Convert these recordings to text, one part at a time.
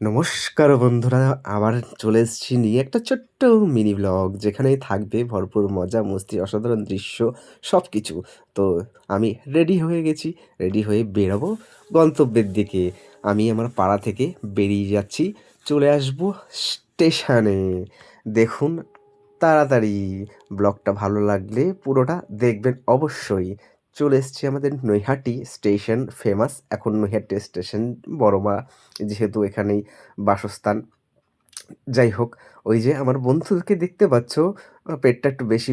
নমস্কার বন্ধুরা, আবার চলে এসেছি নিয়ে একটা ছোট্ট মিনি ব্লগ যেখানে থাকবে ভরপুর মজা, মস্তি, অসাধারণ দৃশ্য সব কিছু তো আমি রেডি হয়ে গেছি রেডি হয়ে বেরোবো গন্তব্যের দিকে। আমি আমার পাড়া থেকে বেরিয়ে যাচ্ছি, চলে আসব স্টেশনে। দেখুন তাড়াতাড়ি ব্লগটা ভালো লাগলে পুরোটা দেখবেন অবশ্যই। চলে এসেছি আমাদের নৈহাটি স্টেশন ফেমাস এখন নৈহাটি স্টেশন বড়মা যেহেতু এখানেই বাসস্থান। যাই হোক, ওই যে আমার বন্ধুকে দেখতে পাচ্ছ পেটটা একটু বেশি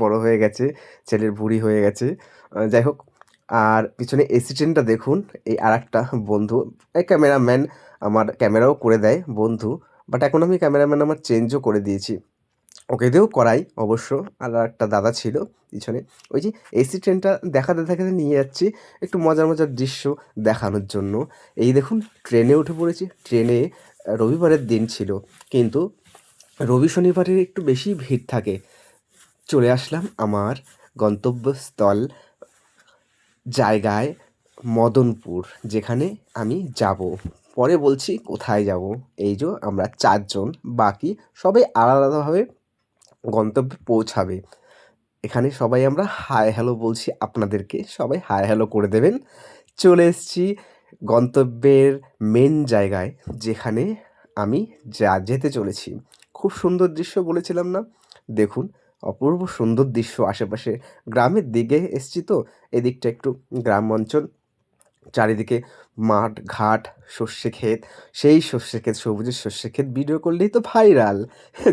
বড় হয়ে গেছে, ছেলের ভুঁড়ি হয়ে গেছে। যাই হোক, আর পিছনে এসি ট্রেনটা দেখুন, এই আর একটা বন্ধু। এই ক্যামেরাম্যান আমার ক্যামেরাও করে দেয়, বন্ধু। বাট এখন আমি ক্যামেরাম্যান আমার চেঞ্জও করে দিয়েছি। ওকে দিয়েও করাই অবশ্য। আর একটা দাদা ছিল পিছনে। ওই যে এসি ট্রেনটা দেখাতে দেখাতে নিয়ে যাচ্ছি একটু মজার মজার দৃশ্য দেখানোর জন্য। এই দেখুন ট্রেনে উঠে পড়েছি। ট্রেনে রবিবারের দিন ছিল। কিন্তু রবি শনিবারের একটু বেশি ভিড় থাকে। চলে আসলাম আমার গন্তব্যস্থল জায়গায় মদনপুর, যেখানে আমি যাব। পরে বলছি কোথায় যাব? এই যে আমরা চারজন, বাকি সবাই আলাদাভাবে গন্তব্যে পৌঁছাবে। এখানে সবাই আমরা হাই হ্যালো বলছি আপনাদেরকে। সবাই হাই হ্যালো করে দেবেন। চলে এসেছি গন্তব্যের মেন জায়গায়, যেখানে আমি যা যেতে চলেছি। খুব সুন্দর দৃশ্য বলেছিলাম না? দেখুন, অপূর্ব সুন্দর দৃশ্য। আশেপাশে গ্রামের দিকে এসছি তো, এদিকটা একটু গ্রাম অঞ্চল। চারিদিকে মাঠ, ঘাট, সর্ষে ক্ষেত, সেই সর্ষে ক্ষেত, সবুজের সর্ষে ক্ষেত ভিডিও করলেই তো ভাইরাল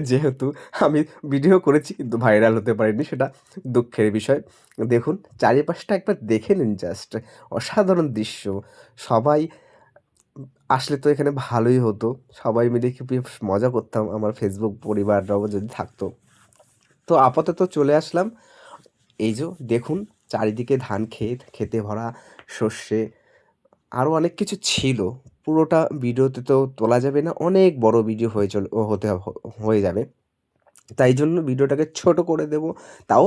যেহেতু আমি ভিডিও করেছি কিন্তু ভাইরাল হতে পারিনি, সেটা দুঃখের বিষয়। দেখুন, চারিপাশটা একবার দেখে নিন জাস্ট অসাধারণ দৃশ্য। সবাই আসলে তো এখানে ভালোই হতো। সবাই মিলে কি মজা করতাম। আমার ফেসবুক পরিবাররাও যদি থাকতো। তো আপাতত চলে আসলাম। এই যে, দেখুন, চারিদিকে ধান ক্ষেত, খেতে ভরা সর্ষে আরও অনেক কিছু ছিল। পুরোটা ভিডিওতে তো তোলা যাবে না, অনেক বড় ভিডিও হয়ে চল হতে হয়ে যাবে। তাই জন্য ভিডিওটাকে ছোট করে দেব, তাও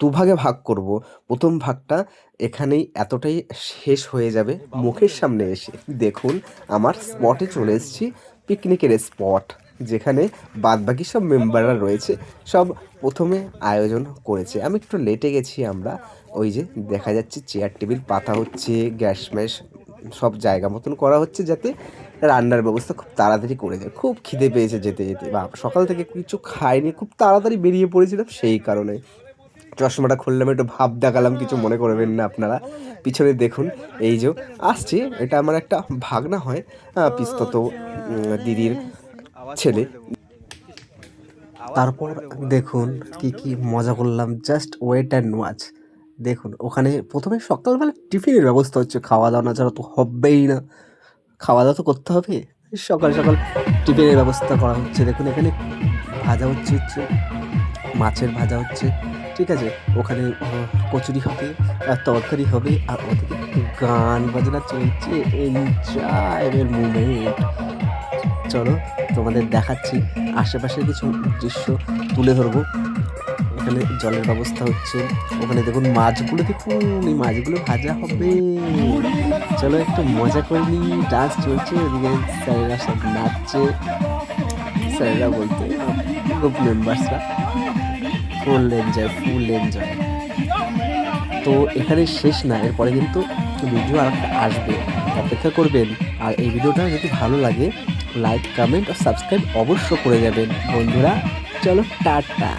দুভাগে ভাগ করব। প্রথম ভাগটা এখানেই এতটাই শেষ হয়ে যাবে, মুখের সামনে এসে। দেখুন, আমার স্পটে চলে এসেছি পিকনিকের স্পট যেখানে বাদবাকি সব মেম্বাররা রয়েছে, সব প্রথমে আয়োজন করেছে। আমি একটু লেটে গেছি আমরা ওই যে দেখা যাচ্ছে চেয়ার টেবিল পাতা হচ্ছে গ্যাস ম্যাস সব জায়গা মতন করা হচ্ছে যাতে রান্নার ব্যবস্থা খুব তাড়াতাড়ি করে যায়। খুব খিদে পেয়েছে যেতে যেতে। বা সকাল থেকে কিছু খাইনি, খুব তাড়াতাড়ি বেরিয়ে পড়েছিলাম সেই কারণে। চশমাটা খুললাম, একটু ভাব দেখালাম, কিছু মনে করবেন না আপনারা। পিছনে দেখুন, এই যে আসছে, এটা আমার একটা ভাগনা হয় পিস্তত দিদির ছেলে। তারপর দেখুন কি কি মজা করলাম জাস্ট ওয়েট অ্যান্ড ওয়াচ দেখুন, ওখানে প্রথমে সকালবেলা টিফিনের ব্যবস্থা হচ্ছে খাওয়া দাওয়া না ছাড়া তো হবেই না। খাওয়া দাওয়া তো করতে হবে। সকাল সকাল টিফিনের ব্যবস্থা করা হচ্ছে। দেখুন, এখানে ভাজা হচ্ছে হচ্ছে মাছের ভাজা হচ্ছে, ঠিক আছে? ওখানে কচুরি হবে, আর তরকারি হবে, আর ওদিকে গান বাজনা চলছে এনজয়ের মুমেন্ট চলো, তোমাদের দেখাচ্ছি। আশেপাশের কিছু দৃশ্য তুলে ধরবো। এখানে জলের ব্যবস্থা হচ্ছে। ওখানে দেখুন মাছগুলো, দেখুন, এই মাছগুলো ভাজা হবে। চলো একটু মজা করে নি ডান্স চলছে ওদিকে স্যারেরা সব নাচছে। স্যারেরা বলতে গ্রুপ মেম্বার্সরা ফুল এনজয় ফুল এনজয় তো এখানে শেষ না, এরপরে কিন্তু ভিডিও আর একটা আসবে। অপেক্ষা করবেন। আর এই ভিডিওটা যদি ভালো লাগে লাইক কমেন্ট আর সাবস্ক্রাইব অবশ্য করে যাবেন। বন্ধুরা, চলো টাটা।